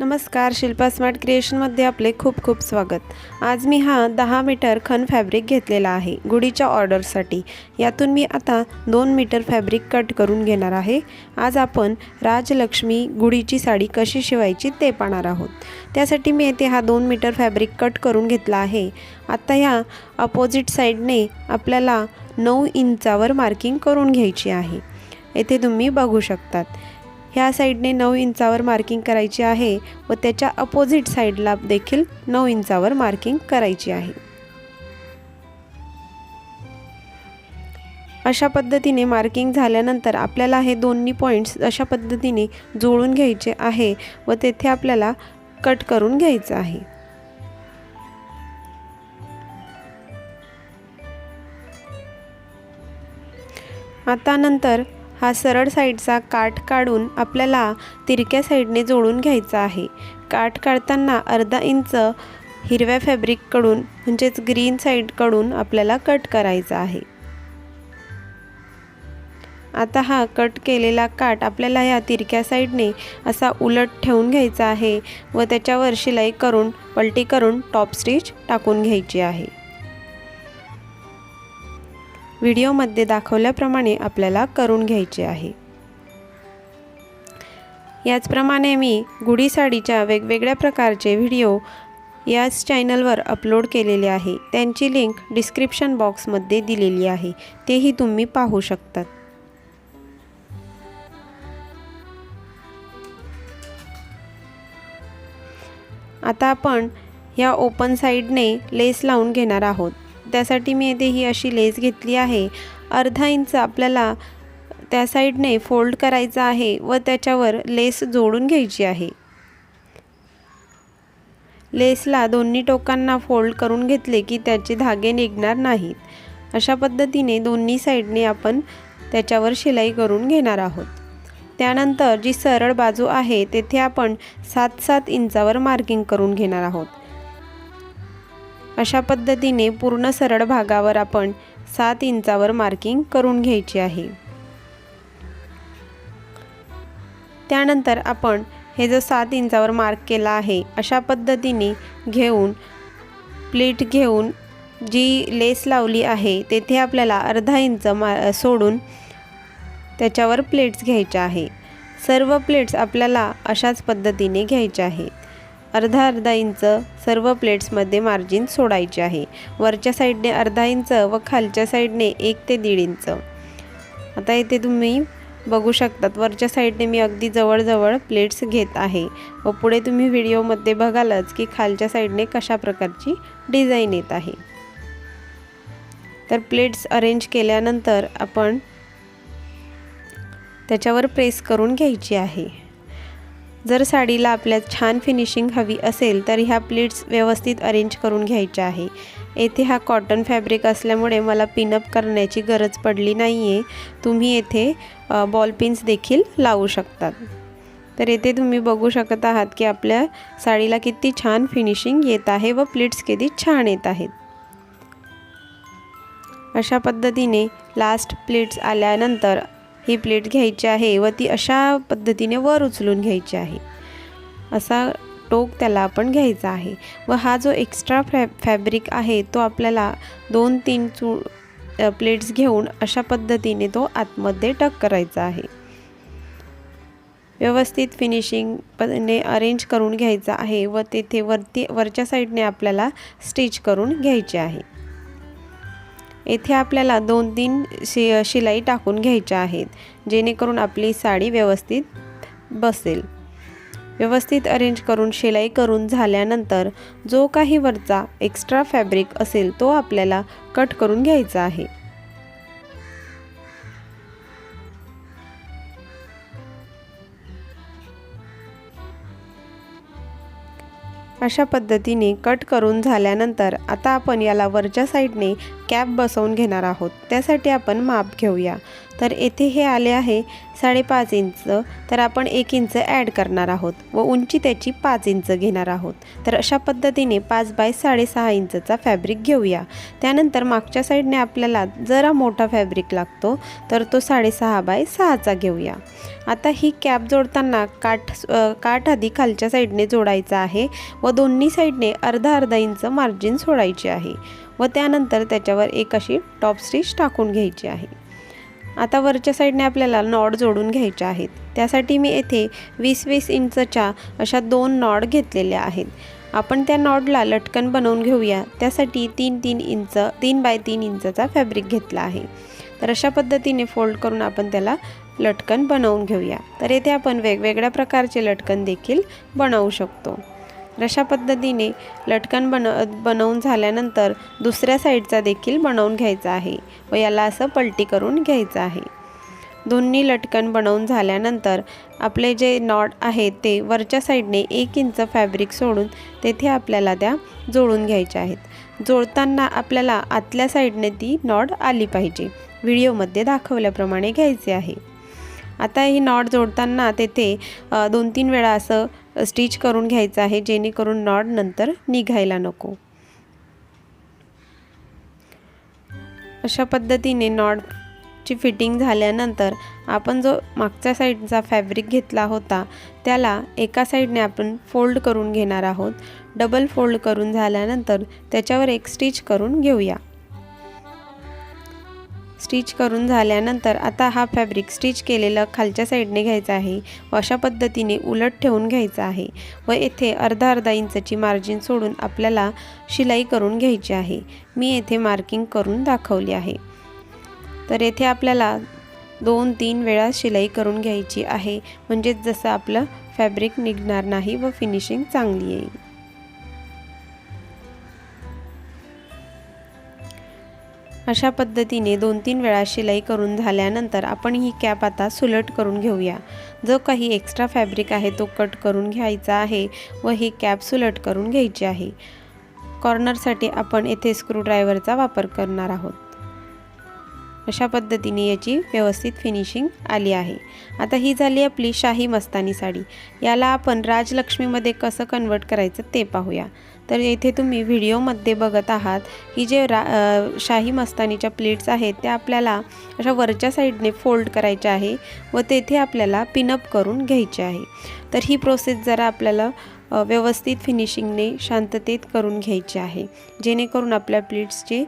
नमस्कार शिल्पा स्मार्ट क्रिएशनमध्ये आपले खूप खूप स्वागत. आज मी हा दहा मीटर खन फॅब्रिक घेतलेला आहे गुढीच्या ऑर्डरसाठी यातून मी आता दोन मीटर फॅब्रिक कट करून घेणार आहे. आज आपण राजलक्ष्मी गुढीची साडी कशी शिवायची ते पाहणार आहोत. त्यासाठी मी येथे हा दोन मीटर फॅब्रिक कट करून घेतला आहे. आता ह्या अपोजिट साईडने आपल्याला नऊ इंचावर मार्किंग करून घ्यायची आहे. येथे तुम्ही बघू शकतात. ह्या साईडने नऊ इंचावर मार्किंग करायची आहे व त्याच्या अपोजिट साईडला देखील नऊ इंचावर मार्किंग करायची आहे. अशा पद्धतीने मार्किंग झाल्यानंतर आपल्याला हे दोन्ही पॉईंट्स अशा पद्धतीने जुळून घ्यायचे आहे व तेथे आपल्याला कट करून घ्यायचं आहे. आता नंतर हा सरळ साईडचा काठ काढून आपल्याला तिरक्या साईडने जोडून घ्यायचा आहे. काठ काढताना अर्धा इंच हिरव्या फॅब्रिककडून म्हणजेच ग्रीन साईडकडून आपल्याला कट करायचा आहे. आता हा कट केलेला काठ आपल्याला ह्या तिरक्या साईडने असा उलट ठेवून घ्यायचा आहे व त्याच्यावर शिलाई करून पलटी करून टॉप स्टिच टाकून घ्यायची आहे. व्हिडिओमध्ये दाखवल्याप्रमाणे आपल्याला करून घ्यायचे आहे. याचप्रमाणे मी गुढी साडीच्या वेगवेगळ्या प्रकारचे व्हिडिओ याच चॅनलवर अपलोड केलेले आहे. त्यांची लिंक डिस्क्रिप्शन बॉक्समध्ये दिलेली आहे. तेही तुम्ही पाहू शकतात. आता आपण ह्या ओपन साईडने लेस लावून घेणार आहोत. त्यासाठी मी येथे ही अशी लेस घेतली आहे. अर्धा इंच आपल्याला त्या साईडने फोल्ड करायचा आहे व त्याच्यावर लेस जोडून घ्यायची आहे. लेसला दोन्ही टोकांना फोल्ड करून घेतले की त्याचे धागे निघणार नाहीत. अशा पद्धतीने दोन्ही साईडने आपण त्याच्यावर शिलाई करून घेणार आहोत. त्यानंतर जी सरळ बाजू आहे तेथे आपण सात सात इंचावर मार्किंग करून घेणार आहोत. अशा पद्धतीने पूर्ण सरळ भागावर आपण सात इंचावर मार्किंग करून घ्यायची आहे. त्यानंतर आपण हे जो सात इंचावर मार्क केला आहे अशा पद्धतीने घेऊन प्लेट घेऊन जी लेस लावली आहे तेथे आपल्याला अर्धा इंच मा सोडून त्याच्यावर प्लेट्स घ्यायच्या आहे. सर्व प्लेट्स आपल्याला अशाच पद्धतीने घ्यायच्या आहेत. अर्धा अर्धा इंच सर्व प्लेट्समध्ये मार्जिन सोडायचे आहे. वरच्या साईडने अर्धा इंच व खालच्या साईडने एक ते दीड इंच. आता इथे तुम्ही बघू शकतात वरच्या साईडने मी अगदी जवळजवळ प्लेट्स घेत आहे व पुढे तुम्ही व्हिडिओमध्ये बघालच की खालच्या साईडने कशा प्रकारची डिझाईन येत आहे. तर प्लेट्स अरेंज केल्यानंतर आपण त्याच्यावर प्रेस करून घ्यायची आहे. जर साडीला आपल्या छान फिनिशिंग हवी असेल तर ह्या प्लीट्स व्यवस्थित अरेंज करून घ्यायच्या आहे. येथे हा कॉटन फॅब्रिक असल्यामुळे मला पिनअप करण्याची गरज पडली नाही आहे तुम्ही येथे बॉल पिन्स देखील लावू शकतात तर येथे तुम्ही बघू शकत आहात की आपल्या साडीला किती छान फिनिशिंग येत आहे व प्लीट्स किती छान येत आहेत. अशा पद्धतीने लास्ट प्लेट्स आल्यानंतर ही प्लेट घ्यायची आहे व ती अशा पद्धतीने वर उचलून घ्यायची आहे. असा टोक त्याला आपण घ्यायचा आहे. व हा जो एक्स्ट्रा फॅ फॅब्रिक आहे तो आपल्याला दोन तीन चू प्लेट्स घेऊन अशा पद्धतीने तो आतमध्ये टक करायचा आहे. व्यवस्थित फिनिशिंग ने अरेंज करून घ्यायचा आहे व तेथे वरती वरच्या साईडने आपल्याला स्टिच करून घ्यायचे आहे. येथे आपल्याला दोन तीन शि शिलाई टाकून घ्यायच्या आहेत जेणेकरून आपली साडी व्यवस्थित बसेल. व्यवस्थित अरेंज करून शिलाई करून झाल्यानंतर जो काही वरचा एक्स्ट्रा फॅब्रिक असेल तो आपल्याला कट करून घ्यायचा आहे. अशा पद्धतीने कट करून झाल्यानंतर आता आपण याला वरच्या साईडने कॅप बसवून घेणार आहोत. त्यासाठी आपण माप घेऊया. तर येथे हे आले आहे साडेपाच इंच. तर आपण एक इंच ॲड करणार आहोत व उंची त्याची पाच इंच घेणार आहोत. तर अशा पद्धतीने पाच बाय साडेसहा इंचचा फॅब्रिक घेऊया. त्यानंतर मागच्या साईडने आपल्याला जरा मोठा फॅब्रिक लागतो तर तो साडेसहा बाय सहाचा घेऊया. आता ही कॅप जोडताना काठ काठ आधी खालच्या साईडने जोडायचा आहे व दोन्ही साईडने अर्धा अर्धा इंच मार्जिन सोडायची आहे. व त्यानंतर त्याच्यावर एक अशी टॉप स्टिच टाकून घ्यायची आहे. आता वरच्या साईडने आपल्याला नॉड जोडून घ्यायचे आहेत. त्यासाठी मी येथे वीस वीस इंचच्या अशा दोन नॉड घेतलेल्या आहेत. आपण त्या नॉडला लटकन बनवून घेऊया. त्यासाठी तीन तीन इंच तीन बाय तीन इंचचा फॅब्रिक घेतला आहे. तर अशा पद्धतीने फोल्ड करून आपण त्याला लटकन बनवून घेऊया. तर येथे आपण वेगवेगळ्या प्रकारचे लटकन देखील बनवू शकतो. तर अशा पद्धतीने लटकन बन बनवून झाल्यानंतर दुसऱ्या साईडचा देखील बनवून घ्यायचा आहे व याला असं पलटी करून घ्यायचं आहे. दोन्ही लटकन बनवून झाल्यानंतर आपले जे नॉट आहेत ते वरच्या साईडने एक इंच फॅब्रिक सोडून तेथे आपल्याला त्या जोडून घ्यायच्या आहेत. जोडताना आपल्याला आतल्या साईडने ती नॉड आली पाहिजे. व्हिडिओमध्ये दाखवल्याप्रमाणे घ्यायचे आहे. आता ही नॉट जोडताना तेथे दोन तीन वेळा असं स्टिच करून घ्यायचं आहे जेणेकरून नॉड नंतर निघायला नको. अशा पद्धतीने नॉडची फिटिंग झाल्यानंतर आपण जो मागच्या साईडचा फॅब्रिक घेतला होता त्याला एका साईडने आपण फोल्ड करून घेणार आहोत. डबल फोल्ड करून झाल्यानंतर त्याच्यावर एक स्टिच करून घेऊया. स्टिच करून झाल्यानंतर आता हा फॅब्रिक स्टिच केलेलं खालच्या साईडने घ्यायचा आहे. व अशा पद्धतीने उलट ठेवून घ्यायचा आहे व येथे अर्धा अर्धा इंचची मार्जिन सोडून आपल्याला शिलाई करून घ्यायची आहे. मी येथे मार्किंग करून दाखवली आहे. तर येथे आपल्याला दोन तीन वेळा शिलाई करून घ्यायची आहे. म्हणजेच जसं आपलं फॅब्रिक निघणार नाही व फिनिशिंग चांगली येईल. अशा पद्धतीने दोन तीन वेळा शिलाई करून झाल्यानंतर आपण ही कॅप आता सुलट करून घेऊया. जो काही एक्स्ट्रा फॅब्रिक आहे तो कट करून घ्यायचा आहे व ही कॅप सुलट करून घ्यायची आहे. कॉर्नरसाठी आपण येथे स्क्रूड्रायव्हरचा वापर करणार आहोत. अशा पद्धतीने याची व्यवस्थित फिनिशिंग आली आहे. आता ही झाली आपली शाही मस्तानी साडी. याला आपण राजलक्ष्मीमध्ये कसं कन्वर्ट करायचं ते पाहूया. तर येथे तुम्ही व्हिडिओमध्ये बघत आहात की जे रा शाही मस्तानीच्या प्लेट्स आहेत त्या आपल्याला अशा वरच्या साईडने फोल्ड करायच्या आहे व तेथे आपल्याला पिनअप करून घ्यायचे आहे. तर ही प्रोसेस जरा आपल्याला व्यवस्थित फिनिशिंगने शांततेत करून घ्यायची आहे जेणेकरून आपल्या प्लेट्सची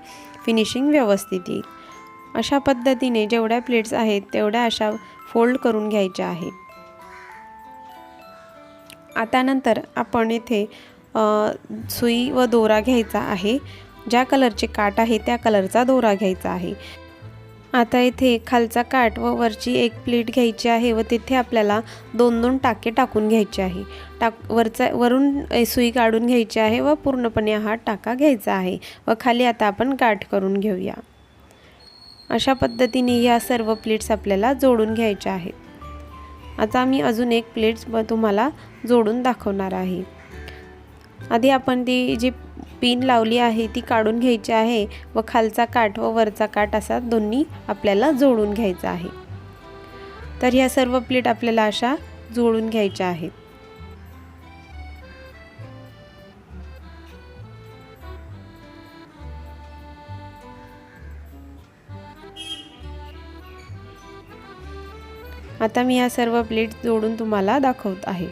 फिनिशिंग व्यवस्थित येईल. अशा पद्धतीने जेवढ्या प्लेट्स आहेत तेवढ्या अशा फोल्ड करून घ्यायच्या आहे. आता नंतर आपण येथे सुई व दोरा घ्यायचा आहे. ज्या कलरचे काठ आहे त्या कलरचा दोरा घ्यायचा आहे. आता इथे खालचा काठ व वरची एक प्लेट घ्यायची आहे व तिथे आपल्याला दोन दोन टाके टाकून घ्यायचे आहे. टाक वरचा वरून सुई काढून घ्यायची आहे व पूर्णपणे हा टाका घ्यायचा आहे. व खाली आता आपण गाठ करून घेऊया. अशा पद्धतीने या सर्व प्लेट्स आपल्याला जोडून घ्यायच्या आहेत. आता मी अजून एक प्लेट्स तुम्हाला जोडून दाखवणार आहे. आधी आपण ती जी पिन लावली आहे ती काढून घ्यायची आहे व खालचा काठ व वरचा काठ असा दोन्ही आपल्याला जोडून घ्यायचा आहे. तर ह्या सर्व प्लेट आपल्याला अशा जोडून घ्यायच्या आहेत. आता मी या सर्व प्लेट जोडून तुम्हाला दाखवत आहे.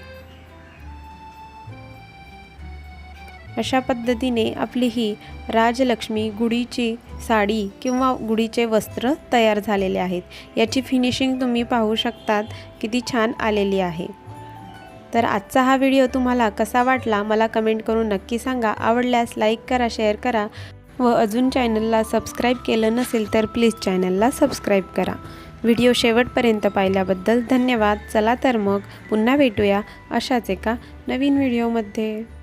अशा पद्धतीने आपली ही राजलक्ष्मी गुढीची साडी किंवा गुढीचे वस्त्र तयार झालेले आहेत. याची फिनिशिंग तुम्ही पाहू शकतात. किती छान आलेली आहे. तर आजचा हा व्हिडिओ तुम्हाला कसा वाटला? मला कमेंट करून नक्की सांगा. आवडल्यास लाईक करा शेअर करा. व अजून चॅनलला सबस्क्राईब केलं नसेल तर प्लीज चॅनलला सबस्क्राईब करा. व्हिडिओ शेवटपर्यंत पाहिल्याबद्दल धन्यवाद. चला तर मग पुन्हा भेटूया अशाच एका नवीन व्हिडिओमध्ये.